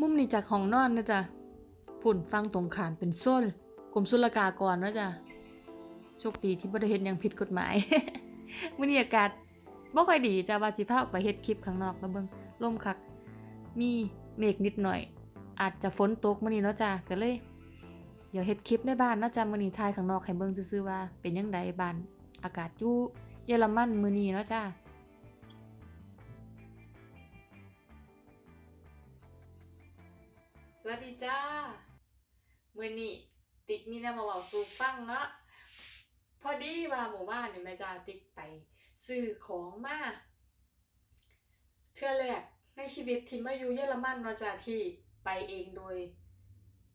มุมนี้จากห้องนอนนะจ๊ะฝุ่นฟังตรงขามเป็นโซ่นกรมศุลกากรนะจ๊ะโชคดีที่บ่ได้เฮ็ดยังผิดกฎหมายมื้อนี้อากาศบ่ค่อยดีจ้ะว่าสิพาออกไปเฮ็ดคลิปข้างนอกแล้วเบิ่งลมคัก มีเมฆนิดหน่อย อาจจะฝนตกมื้อนี้เนาะจ้ะก็เลยเดี๋ยวเฮ็ดคลิปในบ้านเนาะจ้ะมื้อนี้ถ่ายข้างนอกให้เบิ่งซื่อๆว่า เป็นจังไดบ้านอากาศอยู่เยอรมันมื้อนี้เนาะจ้ะ สวัสดีจ้ามื่อนี้ติ๊กมีแนวมาเว้าสู่ฟังเนาะพอดีว่าหมู่บ้านเนี่ยแม่จ้าติ๊กไปซื้อของมาเทื่อแรกในชีวิตที่มาอยู่เยอรมันเนาะจ้าที่ไปเองโดย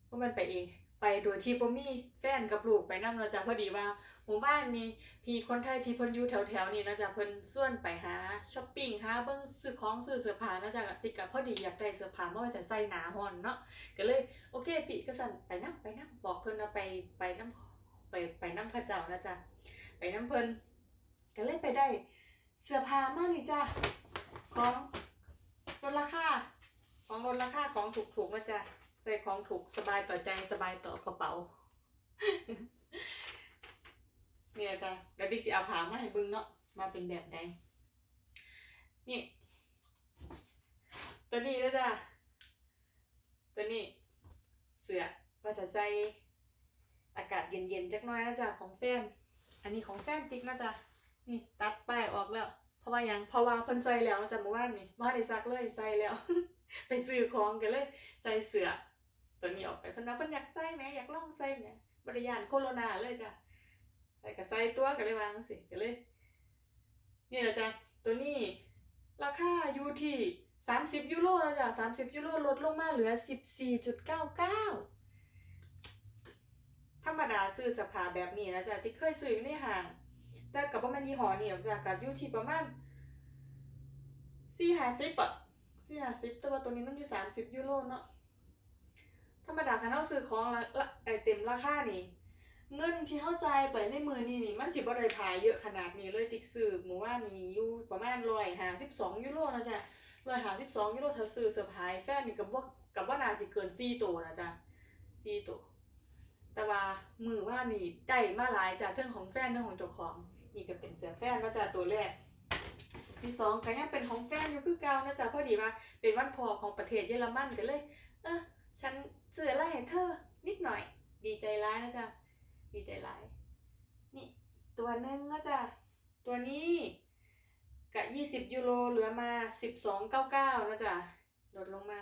ว่ามันไปเอง ไปโดยที่บ่มีแฟนกับลูกไปนำเนาะจ้าพอดีว่าหมู่บ้านมีพี่คนไทยที่เพิ่นอยู่แถวๆนี้เนาะจ้าเพิ่นส่วนไปหาช้อปปิ้งหาเบิ่งซื้อของซื้อเสื้อผ้าเนาะจ้าติ๊กก็พอดีอยากได้เสื้อผ้ามาไว้แต่ใส่หนาร้อนเนาะก็เลยโอเคพี่ก็สั่นไปน้ำไปน้ำบอกเพิ่นว่าไปไปน้ำไปไปน้ำพระเจ้านะจ๊ะไปน้ำเพิ่นก็เลยไปได้เสื้อผ้ามากนี่จ้ะของลดราคาของลดราคาของถูกๆนะจ๊ะ ใส่ของถูกสบายต่อใจสบายต่อกระเป๋า เนี่ยจ้ะเดี๋ยวดิสิเอาผามาให้บิ่งเนาะมาเป็นแบบใดนี่ ตัวนี้นะจ๊ะตัวนี้ เสือว่าจะใส่อากาศเย็นๆจักน้อยนะจ๊ะของแฟน อันนี้ของแฟนติ๊กนะจ๊ะนี่ตัดป้ายออกแล้ว เพราะว่ายังเพราะว่าเพิ่นใส่แล้วจ้ะเมื่อวานนี่บ่ได้ซักเลยใส่แล้ว ไปซื้อของกันเลย ใส่เสือ ตัวนี้ออกไปเพิ่นว่าเพิ่นอยากใส่แหมอยากลองใส่แหมบ่ได้ย่านโคโรนาเลยจ้ะใส่ก็ใส่ตัวก็เลยวางสิก็เลย นี่แหละจ้ะตัวนี้ราคาอยู่ที่30ยูโรแล้วจ้ะ30ยูโรลดลงมาเหลือ14.99ธรรมดาซื้อสภาแบบนี้นะจ๊ะที่เคยซื้อในห้าง แต่กับว่ามันยี่ห้อนี่หรอกจ้ะก็อยู่ที่ประมาณ4-50อะ4-50แต่ว่าตัวนี้มันอยู่30ยูโรเนาะ รรมดาคันเราซื้อของละไอเต็มราคานี่เงินที่เข้าใจไปในมือนี่นี่มันสิบ่ได้ขายเยอะขนาดนี้เลยติ๊กซื้อหมู่ว่านี่อยู่ประมาณ152ยูโรนะจ๊ะ152ยูโรถ้าซื้อเซอร์ไพรส์แฟนนี่กับว่ากับว่าน่าสิเกิน4ตัวนะจ๊ะ4ตัวแต่ว่ามือว่านี่ได้มาหลายจ้ะเรื่องของแฟนเรื่องของเจ้าของนี่ก็เป็นเสื้อแฟนนะจ๊ะตัวแรกที่สองก็ยังเป็นของแฟนอยู่คือเก่านะจ๊ะพอดีว่าเป็นวันพอของประเทศเยอรมันก็เลย เออฉัน สื่ออะไรเธอ นิดหน่อย ดีใจร้ายนะจ๊ะ ดีใจร้าย นี่ ตัวหนึงนะจ๊ะ ตัวนี้กะยี่สิบยูโรเหลือมาสิบสองเก้าเก้านะจ๊ะ ลดลงมา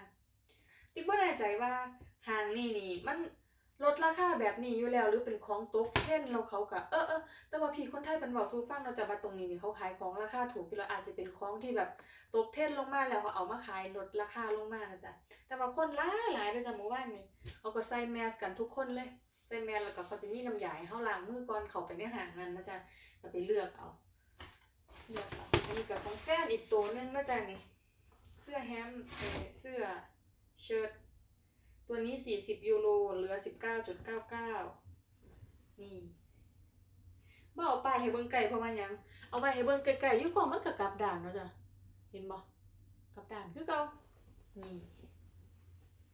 ติ๊กบ่แน่ใจว่าหางนี่นี่มัน ลดราคาแบบนี้อยู่แล้วหรือเป็นของตกเท่นเราเขากะเออเออแต่ว่าพี่คนไทยเป็นบอกสู้ฟังเราจะมาตรงนี้นี่เขาขายของราคาถูกอยู่แล้วอาจจะเป็นของที่แบบตกเท่นลงมาแล้วเขาเอามาขายลดราคาลงมานะจ๊ะแต่ว่าคนหลายหลายเลยจ้ะเมื่อวานนี้เขาก็ใส่แมสกันทุกคนเลยใส่แมสแล้วก็เขาจะมีน้ำยาให้เขาล้างมือก่อนเขาไปในห้างนั้นนะจ๊ะก็ไปเลือกเอาเลือกเอาอันนี้กับของแฟนอีกตัวนึงนะจ๊ะนี่เสื้อแฮมเสื้อเชิ้ต ตัวนี้40ยูโรเหลือ19.99นี่บ่เอาไปให้เบิ่งไก่เพราะว่าหยัง เอาไปให้เบิ่งไก่ๆอยู่ก่อนมันก็กลับด้านเนาะจ้ะเห็นบ่กลับด้านคือเก่านี่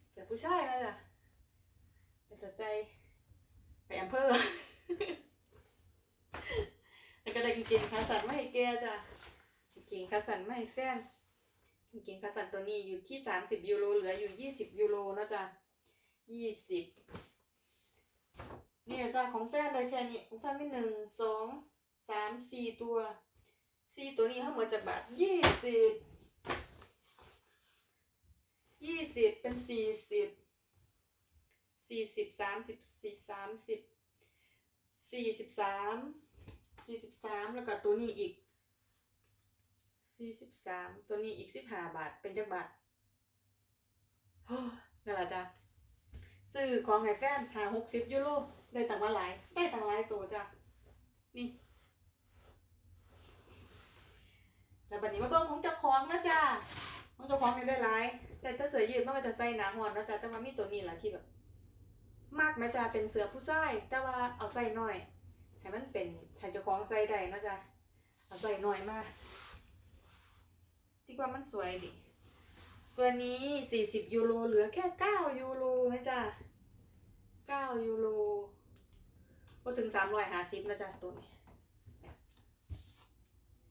เสื้อผู้ชายนะจ๊ะแต่จะใส่ไปอำเภอแล้วก็ได้กางเกงขาสั้นมาให้แกจ้ะกางเกงขาสั้นมาให้แฟนกางเกงขาสั้นตัวนี้อยู่ที่สามสิบยูโรเหลืออยู่ยี่สิบยูโรนะจ๊ะ ยี่สิบนี่นะจ้ะของแฟนเลยแค่นี้ของแฟนมีหนึ่งสองสามสี่ตัวสี่ตัวนี้ทั้งหมดจากบาทยี่สิบยี่สิบเป็นสี่สิบสี่สิบสามสิบสี่สามสิบสี่สิบสามสี่สิบสามแล้วก็ตัวนี้อีกสี่สิบสามตัวนี้อีกสิบห้าบาทเป็นจักบาทโอ้นั่นแหละจ้ะ ซื้อของให้แฟนหาหกสิบยูโรได้ต่างว่าหลาย ได้ต่างหลายตัวจ้ะ นี่ แล้วบัดนี้มาเบิ่งของเจ้าของนะจ้ะของเจ้าของนี่ได้หลาย แต่ถ้าเสือยืดมันก็จะใส่หนาหอนนะจ้ะแต่ว่ามีตัวนี้แหละที่แบบ มากไหมจ้ะเป็นเสือผู้ชายแต่ว่าเอาใส่น้อยให้มันเป็นให้เจ้าของใส่ได้นะจ๊ะเอาใส่หน่อยมากที่ว่ามันสวยดิตัวนี้สี่สิบยูโร เหลือแค่เก้ายูโรนะจ๊ะ เก้ายูโรก็ถึงสามร้อยหาสิบนะจ๊ะตัวนี้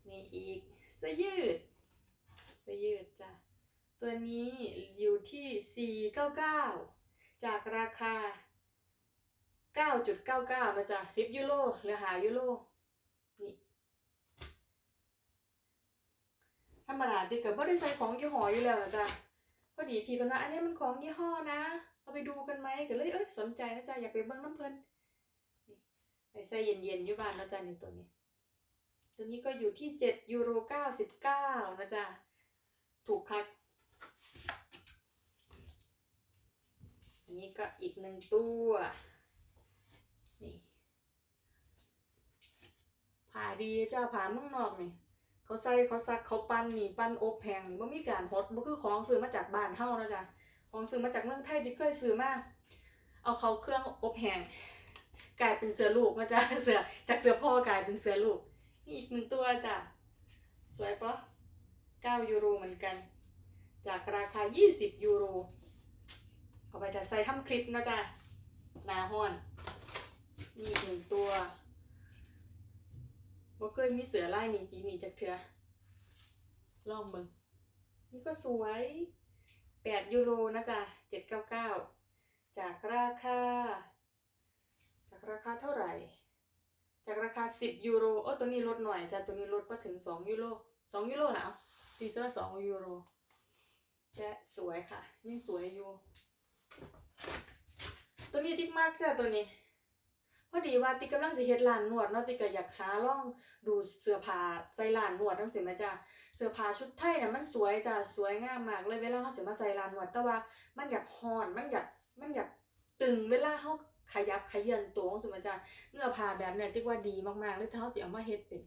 มีอีกเสื้อยืดเสื้อยืดจ้ะ ตัวนี้อยู่ที่สี่เก้าเก้าจากราคาเก้าจุดเก้าเก้านะจ๊ะสิบยูโรหลือหายูโรนี่ธรรมดาติกับว่าได้ใส่ของยี่ห้ออยู่แล้วนะจ๊ะพอดีพี่เป็นว่าอันนี้มันของยี่ห้อนะ เอาไปดูกันไหมก็เลยเอ้ยสนใจนะจ๊ะอยากไปเบิ่งน้ำเพลินนี่ไปใส่เย็นๆอยู่บ้านนะจ๊ะนี่ตัวนี้ ตัวนี้ก็อยู่ที่เจ็ดยูโรเก้าสิบเก้านะจ๊ะถูกคักอันนี้ก็อีกหนึ่งตัวนี่ผ่าดีจ้าผ่าเมืองนอกนี่เขาใส่เขาซักเขาปั้นนี่ปั้นอบแพงนี่บ่มีการฮดบ่คือของซื้อมาจากบ้านเฮานะจ๊ะ ของซื้อมาจากเมืองไทยที่เคยซื้อมาเอาเขาเครื่องอบแห้งกลายเป็นเสือลูกนะจ๊ะเสือจากเสือพ่อกลายเป็นเสือลูกนี่อีกหนึ่งตัวจ้ะสวยปะ9ยูโรเหมือนกัน จากราคา 20 ยูโร เอาไปจะใส่ทำคลิปนะจ๊ะนาห้อนนี่อีกหนึ่งตัวบ่เคยมีเสือไลายนี่สีหนีจากเถือลองเบิ่งนี่ก็สวย 8 ยูโรนะจ๊ะ799 จากราคา จากราคาเท่าไหร่ จากราคา 10 ยูโรโอ้ตัวนี้ลดหน่อยจ้ะตัวนี้ลดมาถึง 2 ยูโร 2 ยูโรนะเอาตีซะว่า2ยูโรและสวยค่ะยิ่งสวยอยู่ ตัวนี้ติ๊กมากจ้ะตัวนี้ อดีว่าติ๊กกำลังจะเฮ็ดร้านนวดเนาะติ๊กก็อยากหาลองดูเสื้อผ้าใส่ร้านนวดจังซี่แม่จ้ะเสื้อผ้าชุดไทยน่ะมันสวยจ้ะสวยงามมากเลยเวลาเฮาสิมาใส่ร้านนวดแต่ว่ามันอยากฮอนมันอยากมันอยากตึงเวลาเฮาขยับขยื่นตัวจังซี่แม่จ้ะเนื้อผ้าแบบเนี้ยติ๊กว่าดีมากๆเลยถ้าเฮาสิเอามาเฮ็ดเป็น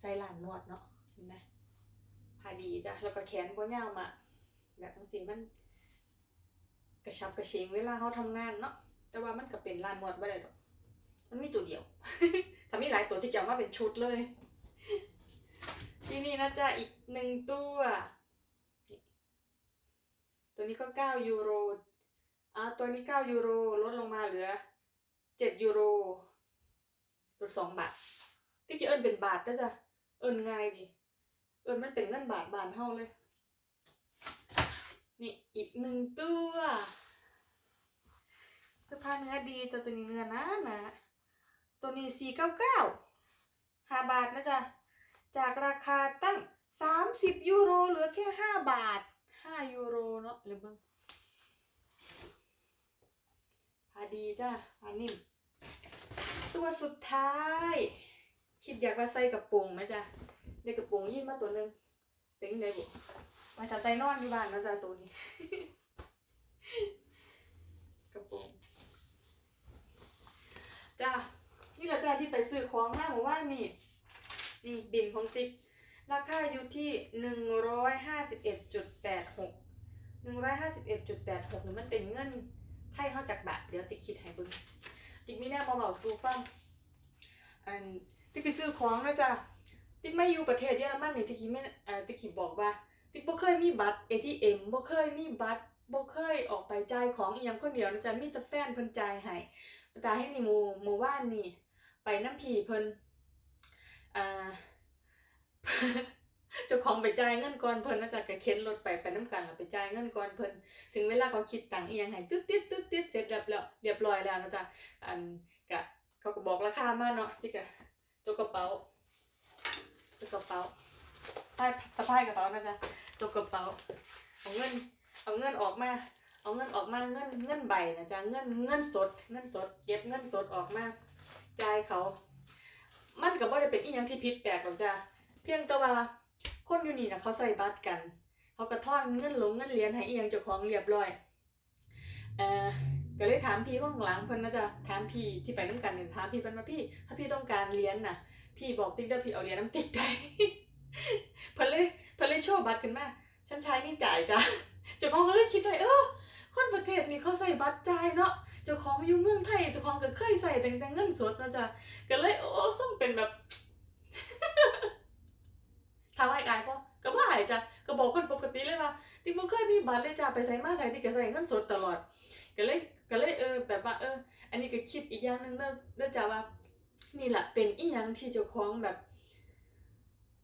ใส่ร้านนวดเนาะเห็นไหมผ้าดีจ้ะแล้วก็แขนบ่ยาวมากแบบจังซี่มันกระชับกระเฉงเวลาเฮาทำงานเนาะแต่ว่ามันก็เป็นร้านนวดบ่ได้ดอก มันมีตัวเดียว ถ้ามีหลายตัวที่จะเอามาเป็นชุดเลย ที่นี่นะจ๊ะอีกหนึ่งตัว ตัวนี้ก็เก้ายูโรอ่าตัวนี้เก้ายูโรลดลงมาเหลือเจ็ดยูโรลดสองบาท ที่จะเอิ้นเป็นบาทนะจ๊ะเอิ้นง่ายดิเอิ้นมันเป็นเงินบาทบานเฮาเลย นี่อีกหนึ่งตัวเสื้อผ้าเนื้อดีแต่ตัวนี้เนื้อนาหนา ตัวนี้สี่เก้าเก้าห้าบาทนะจ๊ะ จากราคาตั้งสามสิบยูโรเหลือแค่ห้าบาทห้ายูโรเนาะเดี๋ยเบิ่งพาดีจ้ะพานิ่มตัวสุดท้าย คิดอยากมาใส่กระโปรงไหมจ๊ะได้กระโปรงยีนมาตัวหนึงเป็นยังไงบุมาถ้าใส่นอนอยู่บ้านนะจ๊ะตัวนี้ กระโปรงจ้า นี่แหละจ้าที่ไปซื้อของหน้าหมู่บ้านนี่นี่บินของติ๊กราคาอยู่ที่หนึ่งร้อยห้าสิบเอ็ดจุดแปดหกหนึ่งร้อยห้าสิบเอ็ดจุดแปดหกนี่มันเป็นเงินไทยเข้าจากบาทเดี๋ยวติ๊กคิดให้เบิ่งติ๊กมีแน่มาเบาสูฟังอันติ๊กไปซื้อของนะจ้าติ๊กไม่อยู่ประเทศเยอรมันนี่ติ๊กคิดไม่เอ่อติ๊กคิดบอกว่าติ๊กบ่เคยมีบัตร ATM บ่เคยมีบัตรบ่เคยออกไปจ่ายของอีหยังคนเดียวนะจ๊ะมีแต่แฟนเพิ่นจ่ายให้ตาให้นี่หมู่หมู่บ้านนี่ ไปน้ำผีเพิ่นอ่าเจ้าของไปจ่ายเงินก่อนเพิ่นนะจ๊ะก็เข็นรถไปไปน้ำกันแล้วไปจ่ายเงินก่อนเพิ่นถึงเวลาเขาคิดตังค์อีหยังให้ตึ๊ดติ๊ดตึ๊ดติ๊ดเสร็จเรียบร้อยเรียบร้อยแล้วนะจ๊ะอันกะเขาก็บอกราคามาเนาะที่กะจกกระเป๋าจกกระเป๋าใต้สะพายกระเป๋านะจ๊ะจกกระเป๋าเอาเงินเอาเงินออกมาเอาเงินออกมาเงินเงินใบนะจ๊ะเงินเงินสดเงินสดเก็บเงินสดออกมา จ่ายเขา มันก็บ่ได้เป็นอีหยังที่ผิดแปลกหรอกจ้ะเพียงแต่ว่าคนอยู่นี่นะเขาใส่บัตรกันเขาก็ทอนเงินหลงเงินเหรียญให้อีหยังเจ้าของเรียบร้อยเอ่อก็เลยถามพี่ข้างหลังเพิ่นนะจ๊ะถามพี่ที่ไปน้ำกันเนี่ยถามพี่เพิ่นว่าพี่ ถ้าพี่ต้องการเหรียญน่ะ พี่บอกติ๊กเด้อพี่เอาเหรียญน้ำติ๊กได้เพิ่นเลยเพิ่นเลยโชว์บัตรขึ้นมาฉันใช้นี่จ่ายจ้ะเจ้าของก็เลยคิดได้เออ คนประเทศนี้เขาใส่บัตรจ่ายเนาะเจ้าของอยู่เมืองไทยเจ้าของก็เคยใส่แต่แต่เงินสดเนาะจ้ะก็เลยโอ้ส่งเป็นแบบถามว่าอายปะก็บ่อายจ้ะก็บอกคนปกติเลยว่าติ๊กบ่เคยมีบัตรเลยจ้าไปใส่มาใส่ติ๊กก็ใส่เงินสดตลอดก็เลยก็เลยเออแบบว่าเออ อันนี้ก็คิดอีกอย่างหนึ่งเด้อเด้อจ้าว่า นี่แหละเป็นอีหยังที่เจ้าของแบบ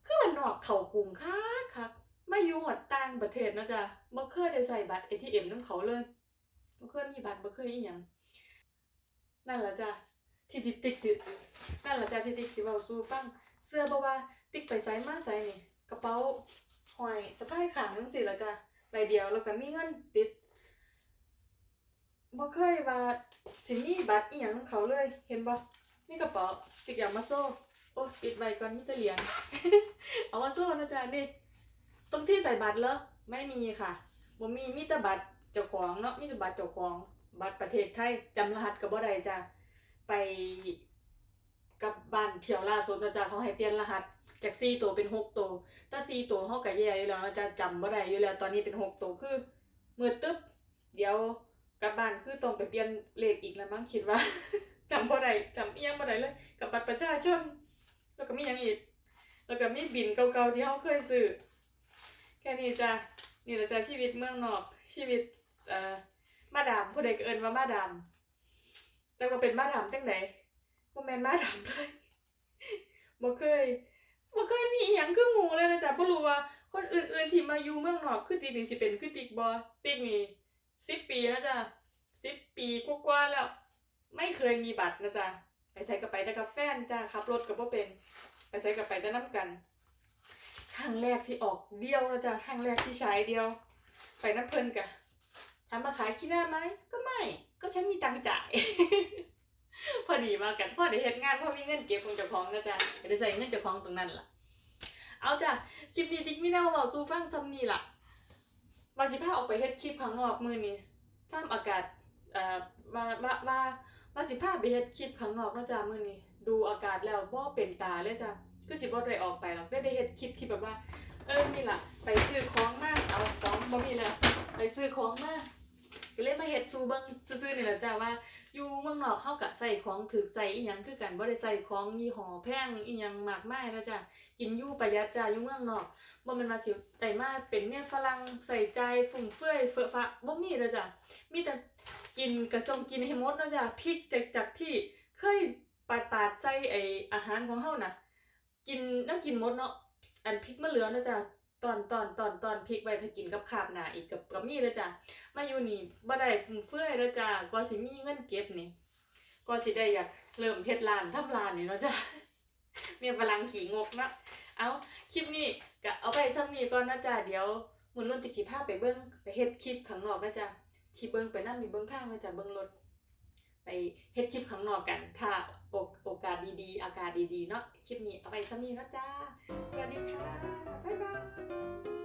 คือมันนอกเข้ากรุงคักคัก ไมาอยู่หอดต่างประเทศนะจ้ะบ่เคยได้ใส่บัตร ATM น้ำเขาเลยบ่เคยมีบัตรบ่เคยอีหยังนั่นล่ะจ้ะที่ติ๊กติ๊กสินั่นล่ะจ้ะที่ติ๊กสิเว้าสู่ฟังเสื้อบ่ว่าติ๊กไปไสมาไสนี่กระเป๋าห้อยสะพายข้างจังซี่ล่ะจ้ะใบเดียวแล้วก็มีเงินติดบ่เคยว่าสิมีบัตรอีหยังนำเขาเลย เห็นบ่นี่กระเป๋าติ๊กอยากมาโซ่ โอ้ปิดไว้ก่อนมีแต่เหรียญเอามาโซ่นะจ๊ะนี่ ตรงที่ใส่บัตรเหรอไม่มีค่ะบ่มีมีแต่บัตรเจ้าของเนาะมีแต่บัตรเจ้าของ บัตรประเทศไทยจำรหัสก็บ่ได้จ้ะไปกับบ้านเที่ยวล่าสุดนะจ๊ะเขาให้เปลี่ยนรหัสจาก4ตัวเป็น6ตัวถ้า4ตัวเฮาก็แย่อยู่แล้วนะจ๊ะจำบ่ได้อยู่แล้วตอนนี้เป็น6ตัวคือมือตึ๊บเดี๋ยวกลับบ้านคือต้องไปเปลี่ยนเลขอีกแล้วมั้งคิดว่าจำบ่ได้จำเอียงบ่ได้เลย กับบัตรประชาชนแล้วก็มีหยังอีกแล้วก็มีบินเก่าๆที่เฮาเคยซื้อ แค่นี้จ้ะนี่แหละจ้ะชีวิตเมืองนอกชีวิตเอ่อมาดามผู้ใดก็เอิ้นว่ามาดามแต่ว่าเป็นมาดามจังไดบ่แม่นมาดามเลยบ่เคยบ่เคยมีอีหยังคือหมูเลยนะจ๊ะบ่รู้ว่าคนอื่นๆที่มาอยู่เมืองนอกคือติ๊กนี่สิเป็นคือติ๊กบ่ติ๊กนี่10ปีแล้วจ้ะ10ปีกว่าๆแล้ว ไม่เคยมีบัตรนะจ๊ะไปใส่กับไปแต่กับแฟนจ้าขับรถกับบ่เป็น ไปใส่กับไปแต่น้ำกัน ครั้งแรกที่ออกเดียวนะจ๊ะครั้งแรกที่ใช้เดียว ไปน้ำเพลินกะทำมาขายขี้หน้าไหมก็ไม่ ก็ฉันมีตังค์จ่าย พอดีมากันพ่อได้เฮ็ดงานพอมีเงินเก็บของเจ้าของนะจ๊ะก็ได้ใส่เงินเจ้าของตรงนั้นล่ะ เอาจ้ะคลิปนี้ติ๊กมีแนวมาบอกสู้ฟังซ้ำนี่ล่ะว่าสิพาออกไปเฮ็ดคลิปข้างนอกมือนี้ท่ามอากาศเอ่อว่าว่าว่าว่าสิพาไปเฮ็ดคลิปข้างนอกเนาะจ้ามื้อนี้ดูอากาศแล้วบ่เป็นตาเลยจ้ะ คือสิบ่ได้ออกไปหรอกได้ได้เฮ็ดคลิปที่แบบว่า เออนี่ล่ะ ไปซื้อของมาเอาของบ่มีแล้วไปซื้อของมาก็เลยมาเฮ็ดสู่เบิ่งซื่อๆนี่แหละจ้าว่าอยู่เมืองนอกเฮาก็ใส่ของถูกใส่อีหยังคือกันบ่ได้ใส่ของยี่ห้อแพงอีหยังมากมายนะจ้ะกินอยู่ประหยัดจ้าอยู่เมืองนอกบ่แม่นว่าสิได้มาเป็นเมียฝรั่งใส่ใจฟุ่มเฟือยเฟื่อฟ้าบ่มีเลยจ้ะมีแต่กินก็ต้องกินให้หมดนะจ้ะพริกจากจากที่เคยปาดปาดใส่ไออาหารของเฮาน่ะ กินแล้วกินมดเนาะอันพริกมันเหลือเนาะจ้ะตอนตอนตอนตอนพริกไว้ถ้ากินกับขาบหนาอีกกับกับมีเด้อจ้ะมาอยู่นี่บ่ได้ฟุ่มเฟือยเด้อจ้ะกว่าสิมีเงินเก็บนี่กว่าสิได้อยากเริ่มเฮ็ดร้านทำร้านนี่เนาะจ้ะเมียฝรั่งขี่งกนะเอาคลิปนี้ก็เอาไปซ้ำนี้ก่อนนะจ้ะเดี๋ยวมื้อรุ่นติสิพาพไปเบิ่งไปเฮ็ดคลิปข้างนอกนะจ้ะที่เบิ่งไปนั่นมีเบิ่งทางเลยจ้ะเบิ่งรถไปเฮ็ดคลิปข้างนอกกันถ้า โอกาสดีๆ อากาศดีๆ เนาะคลิปนี้เอาไปสนีนะจ้า สวัสดีค่ะ บ๊ายบาย